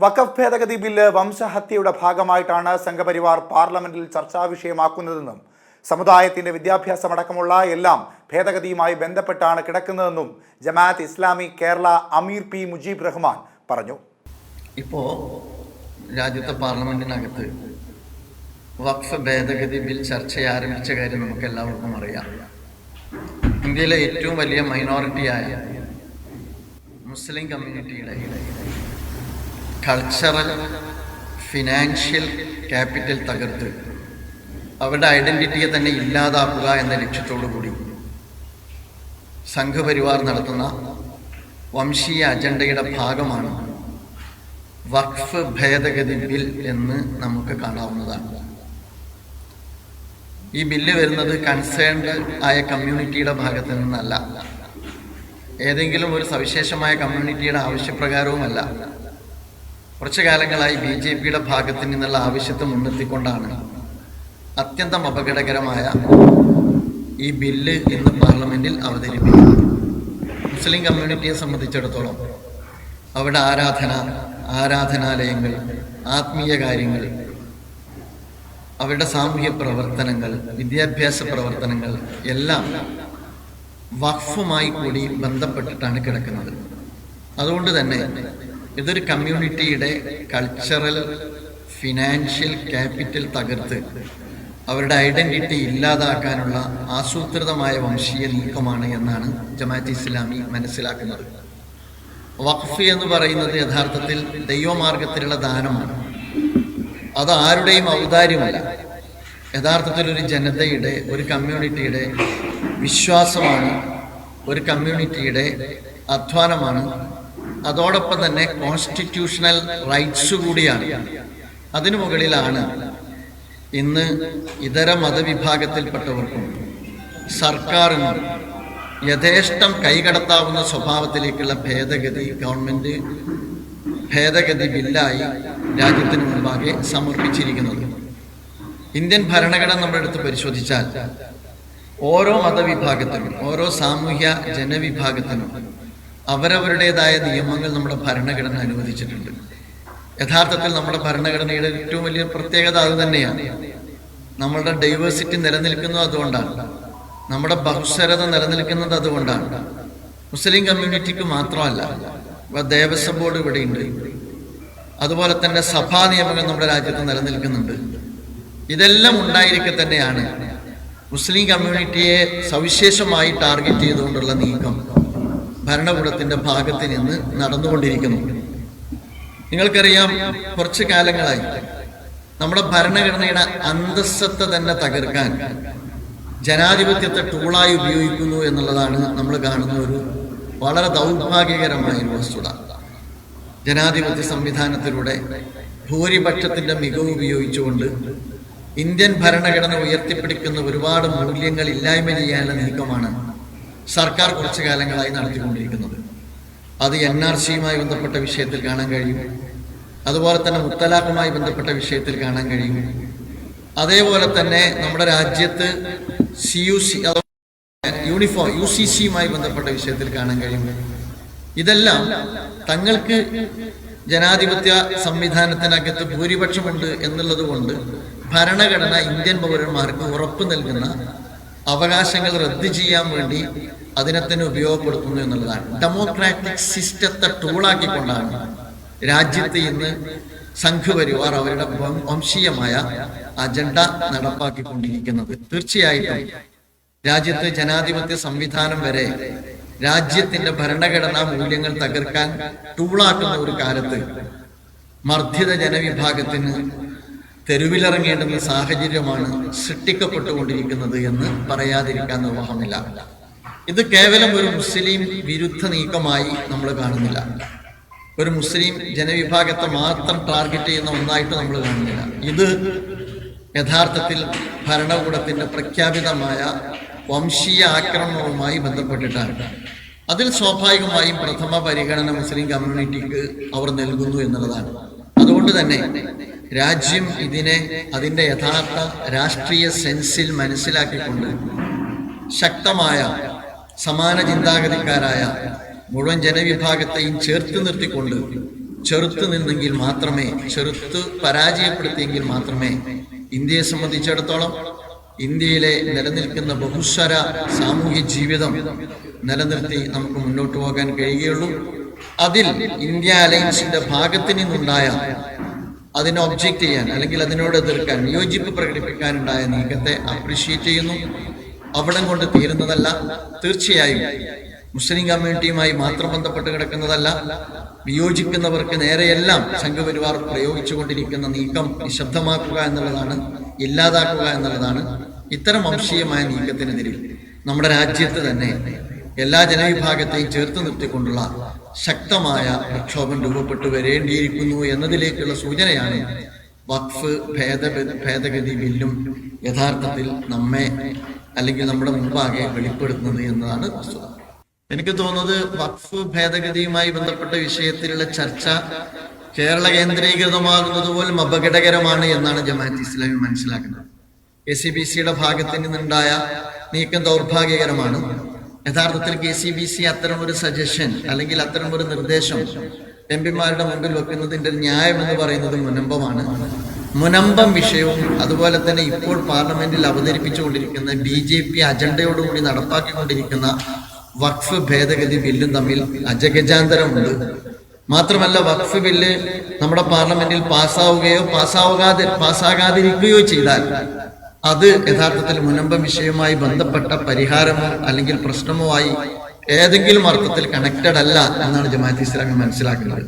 വഖഫ് ഭേദഗതി ബില്ല് വംശഹത്യയുടെ ഭാഗമായിട്ടാണ് സംഘപരിവാർ പാർലമെന്റിൽ ചർച്ചാ വിഷയമാക്കുന്നതെന്നും സമുദായത്തിന്റെ വിദ്യാഭ്യാസമടക്കമുള്ള എല്ലാം ഭേദഗതിയുമായി ബന്ധപ്പെട്ടാണ് കിടക്കുന്നതെന്നും ജമാഅത്ത് ഇസ്ലാമി കേരള അമീർ പി മുജീബ് റഹ്മാൻ പറഞ്ഞു. ഇപ്പോ രാജ്യത്തെ പാർലമെന്റിനകത്ത് വഖഫ് ഭേദഗതി ബിൽ ചർച്ച ആരംഭിച്ച കാര്യം നമുക്ക് എല്ലാവർക്കും അറിയാം. ഇന്ത്യയിലെ ഏറ്റവും വലിയ മൈനോറിറ്റിയായ മുസ്ലിം കമ്മ്യൂണിറ്റിയുടെ കൾച്ചറൽ ഫിനാൻഷ്യൽ ക്യാപിറ്റൽ തകർത്ത്. അവരുടെ ഐഡന്റിറ്റിയെ തന്നെ ഇല്ലാതാക്കുക എന്ന ലക്ഷ്യത്തോടു കൂടി സംഘപരിവാർ നടത്തുന്ന വംശീയ അജണ്ടയുടെ ഭാഗമാണ് വഖഫ് ഭേദഗതി ബിൽ എന്ന് നമുക്ക് കാണാവുന്നതാണ്. ഈ ബില്ല് വരുന്നത് കൺസേൺഡ് ആയ കമ്മ്യൂണിറ്റിയുടെ ഭാഗത്ത് നിന്നല്ല. ഏതെങ്കിലും ഒരു സവിശേഷമായ കമ്മ്യൂണിറ്റിയുടെ ആവശ്യപ്രകാരവുമല്ല. കുറച്ചു കാലങ്ങളായി ബി ജെ പിയുടെ ഭാഗത്ത് നിന്നുള്ള ആവശ്യത്തെ മുൻനിർത്തിക്കൊണ്ടാണ് അത്യന്തം അപകടകരമായ ഈ ബില്ല് ഇന്ന് പാർലമെന്റിൽ അവതരിപ്പിക്കുന്നത്. മുസ്ലിം കമ്മ്യൂണിറ്റിയെ സംബന്ധിച്ചിടത്തോളം അവിടെ ആരാധന ആരാധനാലയങ്ങൾ ആത്മീയ കാര്യങ്ങൾ അവരുടെ സാമൂഹ്യ പ്രവർത്തനങ്ങൾ വിദ്യാഭ്യാസ പ്രവർത്തനങ്ങൾ എല്ലാം വഖഫുമായി കൂടി ബന്ധപ്പെട്ടിട്ടാണ് കിടക്കുന്നത്. അതുകൊണ്ട് തന്നെ ഇതൊരു കമ്മ്യൂണിറ്റിയുടെ കൾച്ചറൽ ഫിനാൻഷ്യൽ ക്യാപിറ്റൽ തകർത്ത് അവരുടെ ഐഡന്റിറ്റി ഇല്ലാതാക്കാനുള്ള ആസൂത്രിതമായ വംശീയ നീക്കമാണ് എന്നാണ് ജമാഅത്ത് ഇസ്ലാമി മനസ്സിലാക്കുന്നത്. വഖഫ് എന്ന് പറയുന്നത് യഥാർത്ഥത്തിൽ ദൈവമാർഗത്തിലുള്ള ദാനമാണ്. അത് ആരുടെയും ഔദാര്യമല്ല. യഥാർത്ഥത്തിൽ ഒരു ജനതയുടെ ഒരു കമ്മ്യൂണിറ്റിയുടെ വിശ്വാസമാണ് ഒരു കമ്മ്യൂണിറ്റിയുടെ അധ്വാനമാണ് അതോടൊപ്പം തന്നെ കോൺസ്റ്റിറ്റ്യൂഷണൽ റൈറ്റ്സ് കൂടിയാണ്. അതിനു മുകളിലാണ് ഇന്ന് ഇതര മതവിഭാഗത്തിൽപ്പെട്ടവർക്കും സർക്കാരിനും യഥേഷ്ടം കൈകടത്താവുന്ന സ്വഭാവത്തിലേക്കുള്ള ഭേദഗതി ഗവൺമെന്റ് ഭേദഗതി ബില്ലായി രാജ്യത്തിന് മുമ്പാകെ സമർപ്പിച്ചിരിക്കുന്നത്. ഇന്ത്യൻ ഭരണഘടന നമ്മുടെ അടുത്ത് പരിശോധിച്ചാൽ ഓരോ മതവിഭാഗത്തിനും ഓരോ സാമൂഹ്യ ജനവിഭാഗത്തിനും അവരവരുടേതായ നിയമങ്ങൾ നമ്മുടെ ഭരണഘടന അനുവദിച്ചിട്ടുണ്ട്. യഥാർത്ഥത്തിൽ നമ്മുടെ ഭരണഘടനയുടെ ഏറ്റവും വലിയ പ്രത്യേകത അത് തന്നെയാണ്. നമ്മളുടെ ഡൈവേഴ്സിറ്റി നിലനിൽക്കുന്നത് അതുകൊണ്ടാണ്. നമ്മുടെ ബഹുസ്വരത നിലനിൽക്കുന്നത് അതുകൊണ്ടാണ്. മുസ്ലിം കമ്മ്യൂണിറ്റിക്ക് മാത്രമല്ല ദേവസ്വം ബോർഡ് ഇവിടെയുണ്ട്. അതുപോലെ തന്നെ സഭാ നിയമങ്ങൾ നമ്മുടെ രാജ്യത്ത് നിലനിൽക്കുന്നുണ്ട്. ഇതെല്ലാം ഉണ്ടായിരിക്കെ തന്നെയാണ് മുസ്ലിം കമ്മ്യൂണിറ്റിയെ സവിശേഷമായി ടാർഗറ്റ് ചെയ്തുകൊണ്ടുള്ള നീക്കം. ഭരണകൂടത്തിന്റെ ഭാഗത്ത് നിന്ന് നടന്നുകൊണ്ടിരിക്കുന്നു. നിങ്ങൾക്കറിയാം കുറച്ചു കാലങ്ങളായി നമ്മുടെ ഭരണഘടനയുടെ അന്തസ്സത്ത തന്നെ തകർക്കാൻ ജനാധിപത്യത്തെ ടൂളായി ഉപയോഗിക്കുന്നു എന്നുള്ളതാണ് നമ്മൾ കാണുന്ന ഒരു വളരെ ദൗർഭാഗ്യകരമായ ഒരു വസ്തുത. ജനാധിപത്യ സംവിധാനത്തിലൂടെ ഭൂരിപക്ഷത്തിന്റെ മികവ് ഉപയോഗിച്ചുകൊണ്ട് ഇന്ത്യൻ ഭരണഘടന ഉയർത്തിപ്പിടിക്കുന്ന ഒരുപാട് മൂല്യങ്ങൾ ഇല്ലായ്മ ചെയ്യാനുള്ള നീക്കമാണ് സർക്കാർ കുറച്ചു കാലങ്ങളായി നടത്തിക്കൊണ്ടിരിക്കുന്നത്. അത് എൻ ആർ സിയുമായി ബന്ധപ്പെട്ട വിഷയത്തിൽ കാണാൻ കഴിയും. അതുപോലെ തന്നെ മുത്തലാഖുമായി ബന്ധപ്പെട്ട വിഷയത്തിൽ കാണാൻ കഴിയും. അതേപോലെ തന്നെ നമ്മുടെ രാജ്യത്ത് C U C uniform U C സിയുമായി ബന്ധപ്പെട്ട വിഷയത്തിൽ കാണാൻ കഴിയും. ഇതെല്ലാം തങ്ങൾക്ക് ജനാധിപത്യ സംവിധാനത്തിനകത്ത് ഭൂരിപക്ഷമുണ്ട് എന്നുള്ളത് കൊണ്ട് ഭരണഘടന ഇന്ത്യൻ പൗരന്മാർക്ക് ഉറപ്പ് നൽകുന്ന അവകാശങ്ങൾ റദ്ദ് ചെയ്യാൻ വേണ്ടി അതിനെ തന്നെ ഉപയോഗപ്പെടുത്തുന്നു എന്നുള്ളതാണ്. ഡെമോക്രാറ്റിക് സിസ്റ്റത്തെ ടൂളാക്കിക്കൊണ്ടാണ് രാജ്യത്ത് ഇന്ന് സംഘപരിവാർ അവരുടെ വംശീയമായ അജണ്ട നടപ്പാക്കിക്കൊണ്ടിരിക്കുന്നത്. തീർച്ചയായിട്ടും രാജ്യത്ത് ജനാധിപത്യ സംവിധാനം വരെ രാജ്യത്തിന്റെ ഭരണഘടനാ മൂല്യങ്ങൾ തകർക്കാൻ ടൂളാക്കുന്ന ഒരു കാലത്ത് മർദ്ദിത ജനവിഭാഗത്തിന് തെരുവിലിറങ്ങേണ്ടുന്ന സാഹചര്യമാണ് സൃഷ്ടിക്കപ്പെട്ടുകൊണ്ടിരിക്കുന്നത് എന്ന് പറയാതിരിക്കാൻ നിർവാഹമില്ല. ഇത് കേവലം ഒരു മുസ്ലിം വിരുദ്ധ നീക്കമായി നമ്മൾ കാണുന്നില്ല. ഒരു മുസ്ലിം ജനവിഭാഗത്തെ മാത്രം ടാർഗറ്റ് ചെയ്യുന്ന ഒന്നായിട്ട് നമ്മൾ കാണുന്നില്ല. ഇത് യഥാർത്ഥത്തിൽ ഭരണകൂടത്തിന്റെ പ്രഖ്യാപിതമായ വംശീയ ആക്രമണവുമായി ബന്ധപ്പെട്ടിട്ടാണ്. അതിൽ സ്വാഭാവികമായും പ്രഥമ പരിഗണന മുസ്ലിം കമ്മ്യൂണിറ്റിക്ക് അവർ നൽകുന്നു എന്നുള്ളതാണ്. അതുകൊണ്ട് തന്നെ രാജ്യം ഇതിനെ അതിന്റെ യഥാർത്ഥ രാഷ്ട്രീയ സെൻസിൽ മനസ്സിലാക്കിക്കൊണ്ട് ശക്തമായ സമാന ചിന്താഗതിക്കാരായ മുഴുവൻ ജനവിഭാഗത്തെയും ചേർത്ത് നിർത്തിക്കൊണ്ട് ചെറുത്ത് നിന്നെങ്കിൽ മാത്രമേ ചെറുത്ത് പരാജയപ്പെടുത്തിയെങ്കിൽ മാത്രമേ ഇന്ത്യയെ സംബന്ധിച്ചിടത്തോളം ഇന്ത്യയിലെ നിലനിൽക്കുന്ന ബഹുസ്വര സാമൂഹ്യ ജീവിതം നിലനിർത്തി നമുക്ക് മുന്നോട്ട് പോകാൻ കഴിയുകയുള്ളൂ. അതിൽ ഇന്ത്യ അലയൻസിന്റെ ഭാഗത്തു നിന്നുണ്ടായ അതിനെ ഒബ്ജക്റ്റ് ചെയ്യാൻ അല്ലെങ്കിൽ അതിനോട് എതിർക്കാൻ വിയോജിപ്പ് പ്രകടിപ്പിക്കാനുണ്ടായ നീക്കത്തെ അപ്രീഷിയേറ്റ് ചെയ്യുന്നു. അവിടം കൊണ്ട് തീരുന്നതല്ല തീർച്ചയായും മുസ്ലിം കമ്മ്യൂണിറ്റിയുമായി മാത്രം ബന്ധപ്പെട്ട് കിടക്കുന്നതല്ല വിയോജിക്കുന്നവർക്ക് നേരെയെല്ലാം സംഘപരിവാർ പ്രയോഗിച്ചുകൊണ്ടിരിക്കുന്ന നീക്കം നിശബ്ദമാക്കുക എന്നുള്ളതാണ് ഇല്ലാതാക്കുക എന്നുള്ളതാണ് ഇത്തരം വംശീയമായ നീക്കത്തിനെതിരെ. നമ്മുടെ രാജ്യത്ത് തന്നെ എല്ലാ ജനവിഭാഗത്തെയും ചേർത്ത് നിർത്തിക്കൊണ്ടുള്ള ശക്തമായ പ്രക്ഷോഭം രൂപപ്പെട്ടു വരേണ്ടിയിരിക്കുന്നു എന്നതിലേക്കുള്ള സൂചനയാണ് വഖഫ് ഭേദ ഭേദഗതി ബില്ലും യഥാർത്ഥത്തിൽ നമ്മെ അല്ലെങ്കിൽ നമ്മുടെ മുമ്പാകെ വെളിപ്പെടുത്തുന്നത് എന്നതാണ് വസ്തുത. എനിക്ക് തോന്നുന്നത് വഖഫ് ഭേദഗതിയുമായി ബന്ധപ്പെട്ട വിഷയത്തിലുള്ള ചർച്ച കേരള കേന്ദ്രീകൃതമാകുന്നത് പോലും അപകടകരമാണ് എന്നാണ് ജമാഅത്ത് ഇസ്ലാമി മനസ്സിലാക്കുന്നത്. എ സി ബി സിയുടെ ഭാഗത്ത് നിന്നുണ്ടായ നീക്കം ദൗർഭാഗ്യകരമാണ്. യഥാർത്ഥത്തിൽ കെ സി ബി സി അത്തരം ഒരു സജഷൻ അല്ലെങ്കിൽ അത്തരം ഒരു നിർദ്ദേശം എം പിമാരുടെ മുമ്പിൽ വെക്കുന്നതിന്റെ ന്യായം എന്ന് പറയുന്നത് മുനമ്പമാണ്. മുനമ്പം വിഷയവും അതുപോലെ തന്നെ ഇപ്പോൾ പാർലമെന്റിൽ അവതരിപ്പിച്ചുകൊണ്ടിരിക്കുന്ന ബി ജെ പി അജണ്ടയോടുകൂടി നടപ്പാക്കിക്കൊണ്ടിരിക്കുന്ന വഖഫ് ഭേദഗതി ബില്ലും തമ്മിൽ അജഗജാന്തരമുണ്ട്. മാത്രമല്ല വഖഫ് ബില്ല് നമ്മുടെ പാർലമെന്റിൽ പാസ്സാവുകയോ പാസ്സാവുകാതെ പാസ്സാകാതിരിക്കുകയോ ചെയ്താൽ അത് യഥാർത്ഥത്തിൽ മുനമ്പ വിഷയവുമായി ബന്ധപ്പെട്ട പരിഹാരമോ അല്ലെങ്കിൽ പ്രശ്നമോ ആയി ഏതെങ്കിലും അർത്ഥത്തിൽ കണക്റ്റഡ് അല്ല എന്നാണ് ജമാഅത്ത് ഇസ്ലാമി മനസ്സിലാക്കുന്നത്.